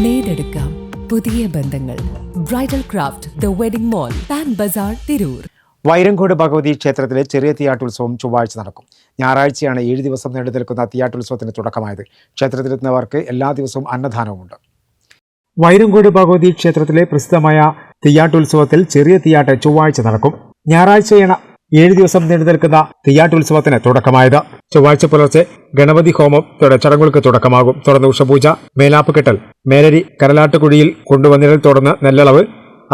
നേടെടുക്കാം പുതിയ ബന്ധങ്ങൾ. Bridal craft the wedding mall Pan Bazar Tirur Vairankode Bhagavathi ക്ഷേത്രത്തിലെ ചെറിയ തിയാട്ടോത്സവം ചൊവ്വാഴ്ച നടക്കും. ഞായറാഴ്ചയാണ് ഏഴ് ദിവസം നീണ്ടു നിൽക്കുന്ന തിയാട്ടോത്സവത്തിന് തുടക്കമായത്. ക്ഷേത്രത്തിലെത്തുന്നവർക്ക് എല്ലാ ദിവസവും അന്നദാനവുമുണ്ട്. വൈരങ്കോട് ഭഗവതി ക്ഷേത്രത്തിലെ പ്രസിദ്ധമായ തിയാട്ടോത്സവത്തിൽ ചെറിയ തിയാട്ട് ചൊവ്വാഴ്ച നടക്കും. ഞായറാഴ്ചയാണ് ഏഴ് ദിവസം നീണ്ടു നിൽക്കുന്ന തെയ്യാട്ടുത്സവത്തിന് തുടക്കമായത്. ചൊവ്വാഴ്ച പുലർച്ചെ ഗണപതി ഹോമം ചടങ്ങുകൾക്ക് തുടക്കമാകും. തുടർന്ന് ഉഷപൂജ മേലാപ്പ് കെട്ടൽ മേലരി കരലാട്ടുകുഴിയിൽ കൊണ്ടുവന്നതിൽ തുടർന്ന് നെല്ലളവ്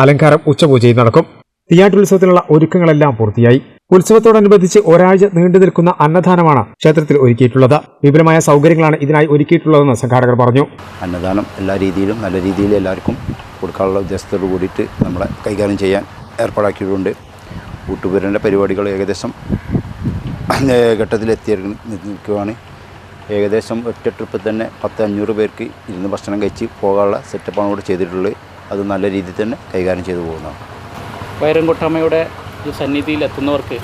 അലങ്കാരം ഉച്ചപൂജയും നടക്കും. തെയ്യാട്ടുത്സവത്തിനുള്ള ഒരുക്കങ്ങളെല്ലാം പൂർത്തിയായി. ഉത്സവത്തോടനുബന്ധിച്ച് ഒരാഴ്ച നീണ്ടു നിൽക്കുന്ന അന്നദാനമാണ് ക്ഷേത്രത്തിൽ ഒരുക്കിയിട്ടുള്ളത്. വിപുലമായ സൗകര്യങ്ങളാണ് ഇതിനായി ഒരുക്കിയിട്ടുള്ളതെന്ന് സംഘാടകർ പറഞ്ഞു. അന്നദാനം എല്ലാ രീതിയിലും നല്ല രീതിയിൽ എല്ലാവർക്കും കൊടുക്കാനുള്ള ഉദ്ദേശത്തോട് കൂടിയിട്ട് നമ്മളെ കൈകാര്യം ചെയ്യാൻ ഏർപ്പാടാക്കിയിട്ടുണ്ട്. കൂട്ടുപേരന്റെ പരിപാടികൾ ഏകദേശം ഘട്ടത്തിലെത്തി നിൽക്കുകയാണ് ഏകദേശം ഒറ്റ ട്രിപ്പിൽ തന്നെ പത്ത് അഞ്ഞൂറ് പേർക്ക് ഇരുന്ന് ഭക്ഷണം കഴിച്ച് പോകാനുള്ള സെറ്റപ്പാണ് ഇവിടെ ചെയ്തിട്ടുള്ളത്. അത് നല്ല രീതിയിൽ തന്നെ കൈകാര്യം ചെയ്തു പോകുന്നതാണ് വൈരംകുട്ടമ്മയുടെ സന്നിധിയിൽ എത്തുന്നവർക്ക്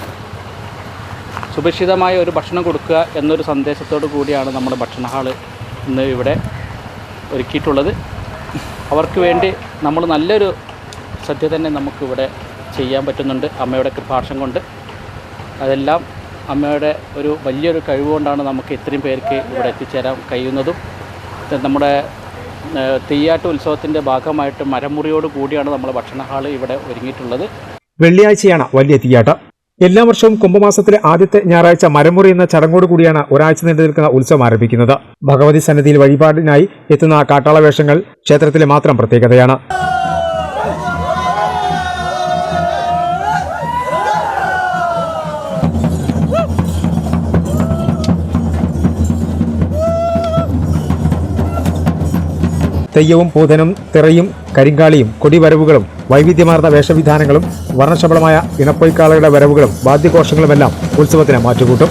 സുഭിക്ഷിതമായ ഒരു ഭക്ഷണം കൊടുക്കുക എന്നൊരു സന്ദേശത്തോടു കൂടിയാണ് നമ്മുടെ ഭക്ഷണ ഹാൾ ഇന്ന് ഇവിടെ ഒരുക്കിയിട്ടുള്ളത്. അവർക്ക് വേണ്ടി നമ്മൾ നല്ലൊരു സദ്യ തന്നെ നമുക്കിവിടെ ചെയ്യാൻ പറ്റുന്നുണ്ട് അമ്മയുടെ കൃപാക്ഷം കൊണ്ട്. അതെല്ലാം അമ്മയുടെ ഒരു വലിയൊരു കഴിവുകൊണ്ടാണ് നമുക്ക് ഇത്രയും പേർക്ക് ഇവിടെ എത്തിച്ചേരാൻ കഴിയുന്നതും. നമ്മുടെ തെയ്യാട്ട് ഉത്സവത്തിന്റെ ഭാഗമായിട്ട് മരമുറിയോട് കൂടിയാണ് നമ്മൾ ഭക്ഷണ ഇവിടെ ഒരുങ്ങിയിട്ടുള്ളത്. വെള്ളിയാഴ്ചയാണ് വലിയ തീയാട്ട്. എല്ലാ വർഷവും കുംഭമാസത്തിലെ ആദ്യത്തെ ഞായറാഴ്ച മരമുറി എന്ന ചടങ്ങോട് കൂടിയാണ് ഒരാഴ്ച നീണ്ടു നിൽക്കുന്ന ഉത്സവം ആരംഭിക്കുന്നത്. ഭഗവതി സന്നിധിയിൽ വഴിപാടിനായി എത്തുന്ന കാട്ടാള വേഷങ്ങൾ ക്ഷേത്രത്തിലെ മാത്രം പ്രത്യേകതയാണ്. തെയ്യവും പൂതനും തിറയും കരിങ്കാളിയും കൊടിവരവുകളും വൈവിധ്യമാർന്ന വേഷവിധാനങ്ങളും വർണശബളമായ ഇണപ്പൊയ്ക്കാളുകളുടെ വരവുകളും വാദ്യഘോഷങ്ങളുമെല്ലാം ഉത്സവത്തിന് മാറ്റുകൂട്ടും.